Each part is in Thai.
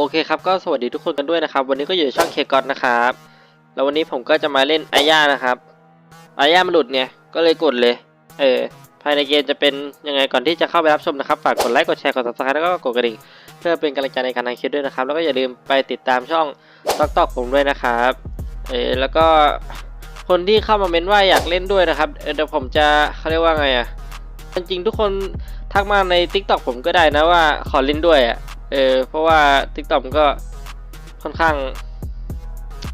โอเคครับก็สวัสดีทุกคนกันด้วยนะครับ วันนี้ก็อยู่ในช่องเคกอตนะครับ แล้ววันนี้ผมก็จะมาเล่นอาญานะครับ อาญามันหลุดไงก็เลยกดเลย เออ ภายในเกมจะเป็นยังไงก่อนที่จะเข้าไปรับชมนะครับฝากกดไลค์กดแชร์กด subscribe แล้วก็กดกระดิ่งเพื่อเป็นกำลังใจในการทำคลิปด้วยนะครับ แล้วก็อย่าลืมไปติดตามช่องตอกตอกผมด้วยนะครับ เออแล้วก็คนที่เข้ามาเม้นว่าอยากเล่นด้วยนะครับเดี๋ยวผมจะเขาเรียกว่าไงอะจริงๆทุกคนทักมาใน t ิ k t o k ผมก็ได้นะว่าขอเล่นด้วยอะ เออเพราะว่า t ิ k t o k มันก็ค่อนข้าง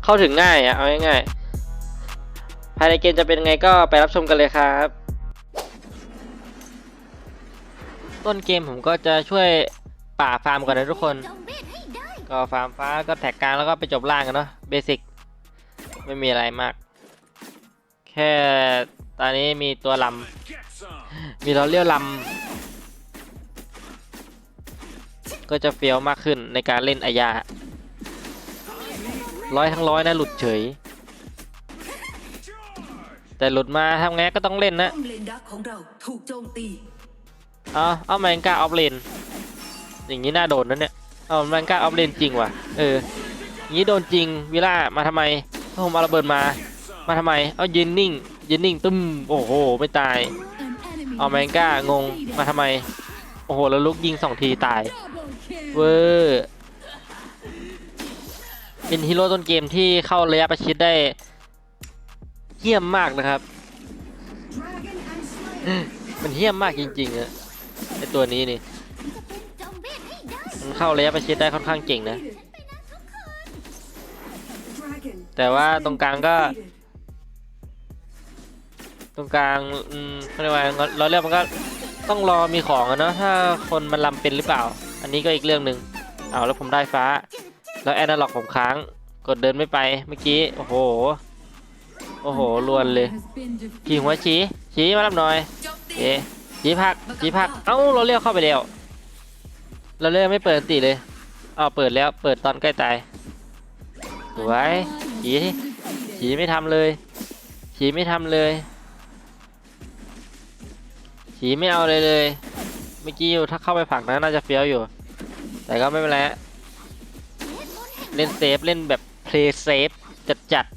เข้าถึงง่ายอะเอาง่ายๆภายในเกมจะเป็นไงก็ไปรับชมกันเลยครับ ต้นเกมผมก็จะช่วยป่าฟาร์มก่อนนะทุกคน ก็ฟาร์มฟ้าก็แท็กกลางแล้วก็ไปจบล่างกันเนาะเบสิกไม่มีอะไรมาก แค่ตอนนี้มีตัวลำมีเราเลี้ยวลำ ก็จะเฟี้ยวมากขึ้นในการเล่นอายาร้อยทั้งร้อยนะหลุดเฉย แต่หลุดมาทำไงก็ต้องเล่นนะป้อมเลนดักของเราถูกโจมตีเอาเอาแมงกาออฟเลนอย่างนี้น่าโดนนะเนี่ยเอาแมงกาออฟเลนจริงว่ะเอออย่างนี้โดนจริงวิล่ามาทำไมถ้าผมเอาระเบิดมา มาทำไมเอายืนนิ่งยืนนิ่งตึ้มโอ้โหไม่ตายเอาแมงกางงมาทำไม โอ้โห แล้วลุกยิงสองทีตาย เวอร์เป็นฮีโร่ต้นเกมที่เข้าระยะประชิดได้เยี่ยมมากนะครับ มันเยี่ยมมากจริงๆอะไอตัวนี้นี่มันเข้าระยะประชิดได้ค่อนข้างเก่งนะ แต่ว่าตรงกลางก็ ตรงกลางอืมเขาเรียกว่าเราเรียกมันก็ต้องรอมีของอะเนาะถ้าคนมันลำเป็นหรือเปล่า อันนี้ก็อีกเรื่องหนึ่งเอาแล้วผมได้ฟ้า แล้วแอนาล็อกผมค้าง กดเดินไม่ไปเมื่อกี้ โอ้โห โอ้โหลวนเลยขี่หัวชี้ชี้มารับหน่อยเอ๊ชี้พักชี้พัก เอ้าเราเรียกเข้าไปแล้วเราเรียกไม่เปิดติเลยอ้าวเปิดแล้วเปิดตอนใกล้ตายสวยชี้ที่ชี้ไม่ทำเลยชี้ไม่ทำเลยฉีไม่เอาเลยเลย เมื่อกี้อยู่ถ้าเข้าไปผักนะน่าจะเฟี้ยวอยู่ แต่ก็ไม่เป็นไรฮะเล่นเซฟเล่นแบบเพลย์เซฟจัดจัดๆ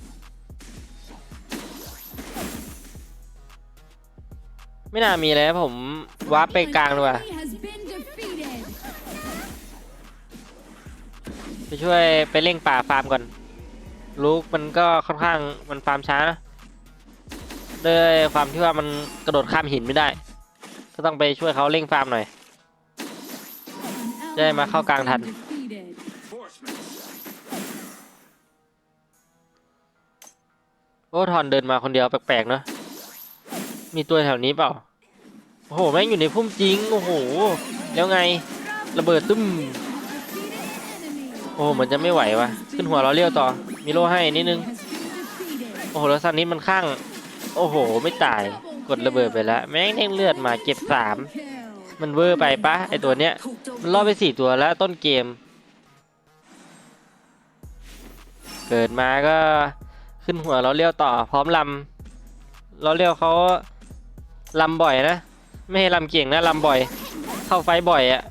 ไม่น่ามีเลยผมวาร์ปไปกลางดีกว่าไปช่วยไปเร่งป่าฟาร์มก่อน ลูกมันก็ค่อนข้างมันฟาร์มช้านะด้วยความที่ว่ามันกระโดดข้ามหินไม่ได้ ก็ต้องไปช่วยเขาเร่งฟาร์มหน่อย จะได้มาเข้ากลางทัน โอ้ทอนเดินมาคนเดียวแปลกๆเนาะมีตัวแถวนี้เปล่า โอ้โห แม่งอยู่ในพุ่มจริง โอ้โห แล้วไง ระเบิดตึ้ม โอ้โหเหมือนจะไม่ไหววะขึ้นหัวเราเลี้ยวต่อ มีโล่ให้นิดนึง โอ้โห แล้วซันนี้มันข้าง โอ้โห ไม่ตาย กดระเบิดไปแล้ว แม่งเด้งเลือดมาเก็บสาม มันเวอร์ไปปะไอตัวเนี้ยมมันล่อไปสี่ตัวแล้วต้นเกม เกิดมาก็ขึ้นหัวเราเลี้ยวต่อพร้อมลำเราเลี้ยวเขาลำบ่อยนะ ไม่ให้ลำเก่งนะลำบ่อย เข้าไฟบ่อยอะ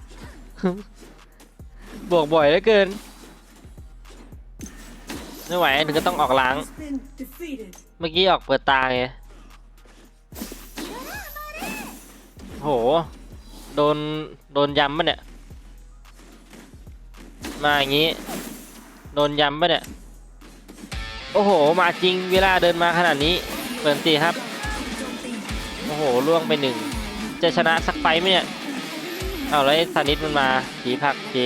บวกบ่อยเหลือเกินไม่ไหวถึงก็ต้องออกล้าง เมื่อกี้ออกเปิดตาไงโห โดน โดนยำปะเนี่ย มาอย่างงี้ โดนยำปะเนี่ย โอ้โห มาจริง เวลาเดินมาขนาดนี้ เปิดตีครับ โอ้โห ล่วงไปหนึ่ง จะชนะสักไฟไหมเนี่ย เอาแล้วไอ้ซานิดมันมาผีผักเจ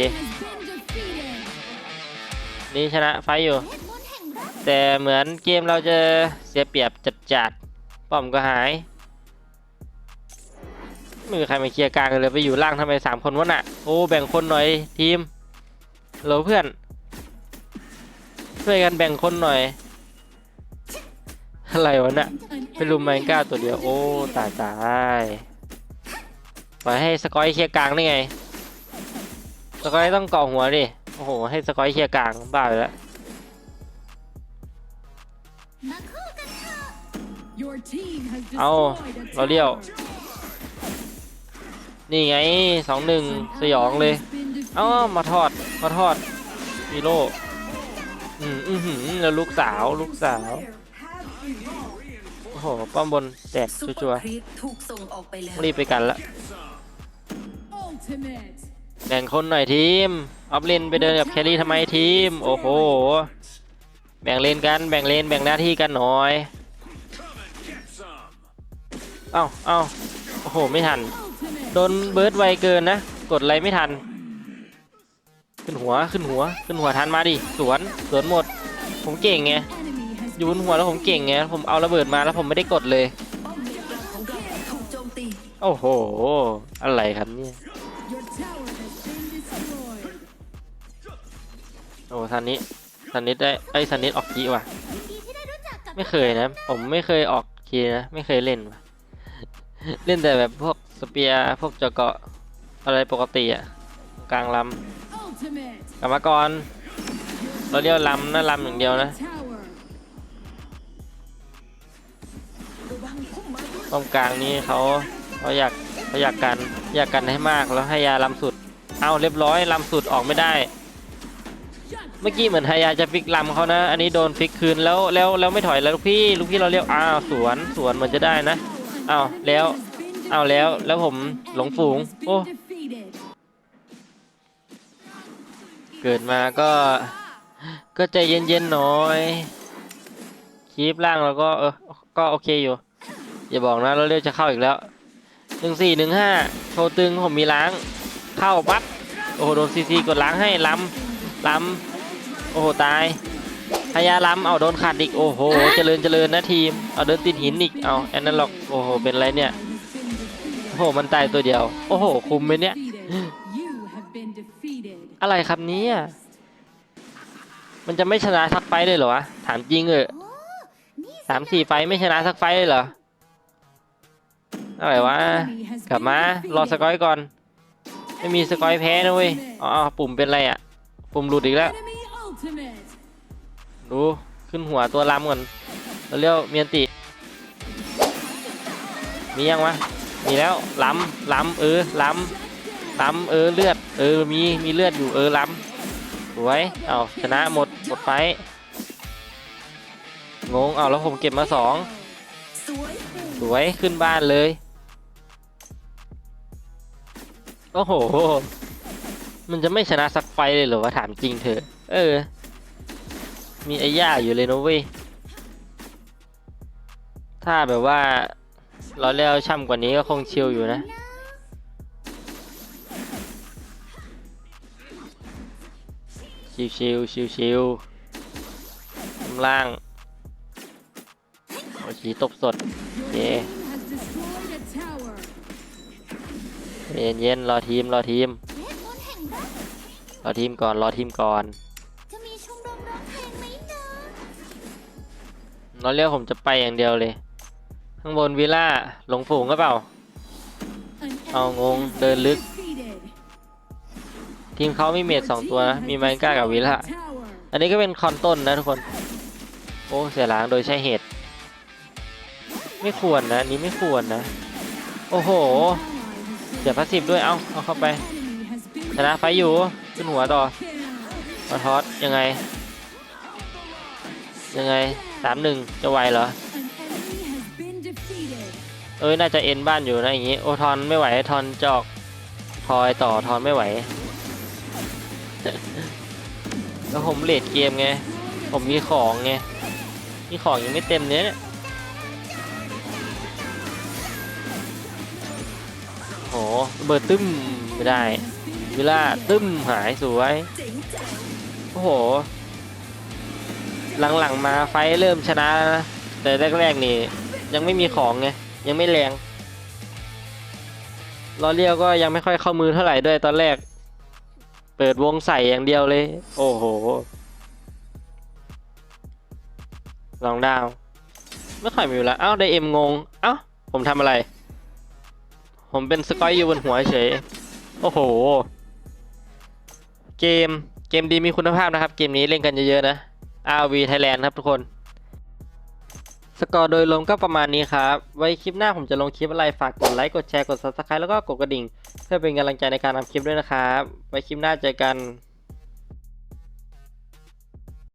นี่ชนะไฟอยู่ แต่เหมือนเกมเราจะเสียเปรียบจัดจัดป้อมก็หาย ไม่มีใครมาเคลียร์กลางเลยไปอยู่ล่างทำไมสามคนวะน่ะโอ้แบ่งคนหน่อยทีมเหลอเพื่อนช่วยกันแบ่งคนหน่อยอะไรวะน่ะเป็นลุมแมงก้าตัวเดียวโอ้ตายตายปล่อยให้สกอยเคลียร์กลางได้ไงสกอยต้องเกาะหัวดิโอ้โหให้สกอยเคลียร์กลางบ้าไปแล้วเอาเราเราเลี้เลี้ยยวว นี่ไงสองหนึ่งสยองเลย เอ้ามาทอดมาทอดฮีโร่อืมอือหือแล้วลูกสาวลูกสาว โอ้โหป้อมบนแตกซุปเปชัอวร์ร์ครีปถูกส่งออกไปแล้วๆรีบไปกันละ Ultimate. แบ่งคนหน่อยทีม ออฟเลนไปเดินกับแครี่ทำไมทีม โอ้โห แบ่งเลนกัน แบ่งเลน แบ่งหน้าที่กันหน่อย เอ้าเอ้าโอ้โห ไม่ทัน Ultimate. โดนเบิร์ดไวเกินนะ กดอะไรไม่ทัน ขึ้นหัวขึ้นหัว ขึ้นหัวทันมาดิ สวนสวนหมด ผมเก่งไงอยู่บนหัวแล้วผมเก่งไงผมเอาระเบิดมาแล้วผมไม่ได้กดเลย โอ้โห อะไรครับเนี่ยโอ้ทันนี้ทันนี้ได้ไอ้ทันนี้ออกกีว่ะ ไม่เคยนะ ผมไม่เคยออกกีนะ ไม่เคยเล่นว่ะ เล่นแต่แบบพวก สเปียร์พวกเจาะเกาะอะไรปกติอะกลางล Ultimate. ำกรรมกรเราเรียกลำนะลำอย่างเดียวนะ Tower. ตรงกลางนี้เขาเขาอยากเขาอยากกันอยากกันให้มากแล้วให้ยาลำสุด เอาเรียบร้อยลำสุดออกไม่ได้ เมื่อกี้เหมือนฮายาจะฟิกลำเขานะ อันนี้โดนฟิกคืนแล้วแล้วแล้วไม่ถอยแล้วลูกพี่ ลูกพี่เราเรียกอ้าวสวนสวนเหมือนจะได้นะอ้าวแล้ว เอาแล้วแล้วผมหลงฝูง โอ้ เกิดมาก็ ก็ใจเย็นๆหน่อยคีบล่างแล้วก็เออก็โอเคอยู่ อย่าบอกนะเราเรียกจะเข้าอีกแล้วหนึ่งสี่หนึ่งห้าโชว์ตึงผมมีล้าง เข้าปั๊บโอ้โหโดนซีซีกดล้างให้ล้ำล้ำโอ้โหตายพยาล้ำเอาโดนขาดอีกโอ้โหเจริญเจริญนะทีมเอาเดินติดหินอีกเอาแอนนันล็อกโอ้โหเป็นไรเนี่ย หมันตายตัวเดียว โอ้โห คุมไหมเนี่ย Defeated. You have been defeated. อะไรครับเนี้มันจะไม่ชนะสักไฟต์เลยเหรอวะ ถามจริงเออสามสี่ไฟต์ไม่ชนะสักไฟต์เลยเหรอ อะไรวะ กลับมา รอสกอยก่อน ไม่มีสกอยแพ้นะเว้ย อ๋อาวปุ่มเป็นไรอะ ปุ่มหลุดอีกแล้ว Enemy ultimate. ดู ขึ้นหัวตัวลำก่อนเราเรียกเมียนติ มียังวะ มีแล้วล้ำล้ำเออล้ำล้ำเออเลือด เออมีมีเลือดอยู่เออล้ำสวยเอาชนะหมดหมดไฟงงเอาแล้วผมเก็บมาสองสวยขึ้นบ้านเลยโอ้โห มันจะไม่ชนะสักไฟเลยเหรอวะถามจริงเถอะ เออ มีไอ้ย่าอยู่เลยนะเว้ย ถ้าแบบว่า เราเลี้ยวช่ำกว่านี้ก็คงชิลอยู่นะ ชิวชิวชิวชิวๆข้างล่าง โอ้ชีตบสด Your Yeah. team has destroyed a tower. เย็นเย็นๆรอทีม รอทีมเวทมนต์แห่งรักรอทีมก่อน รอทีมก่อนจะมีชมรมร้องเพลงไหมนะเราเรียกผมจะไปอย่างเดียวเลย ข้างบนวิลล่าหลงฝูงก็เปล่า An Ờ, enemy ngon, has đơn been lực. defeated. ทีมเขามีเมดสองตัวนะ มีไมก้ากับวิลล่าอันนี้ก็เป็นคอนต้นนะทุกคน โอ้ เสียล้างโดยใช้เหตุ ไม่ควรนะนี้ไม่ควรนะ โอ้โห เสียพาสซีด้วย เอาเอาเข้าไป ชนะไฟอยู่ขึ้นหัวต่อมาทอสยังไง ยังไงสามหนึ่งจะไวเหรอ เอ้ยน่าจะเอ็นบ้านอยู่นะอย่างงี้ โอทอนไม่ไหวทอนจอกทอยต่อทอนไม่ไหว แล้วผมเลดเกมไง ผมมีของไง มีของยังไม่เต็มเนี้ยโหเบิดตึ้มไม่ได้เวลาตึ้มหายสวย โอ้โห หลังๆมาไฟเริ่มชนะแล้วนะ แต่แรกๆนี่ยังไม่มีของไง ยังไม่แรงล้อเรียวก็ยังไม่ค่อยเข้ามือเท่าไหร่ด้วยตอนแรก เปิดวงใส่อย่างเดียวเลย โอ้โห ลองดาว ไม่ค่อยมีแล้วเอ้าได้เอ็มงง เอ้า ผมทำอะไร ผมเป็นสกอยอยู่บนหัวเฉย โอ้โห เกม เกมดีมีคุณภาพนะครับ เกมนี้เล่นกันเยอะๆนะ RV Thailand ครับทุกคน สกอร์โดยรวมก็ประมาณนี้ครับ ไว้คลิปหน้าผมจะลงคลิปอะไรฝากกดไลค์กดแชร์กด Subscribe แล้วก็กดกระดิ่ง เพื่อเป็นกำลังใจในการทำคลิปด้วยนะครับ ไว้คลิปหน้าเจอกัน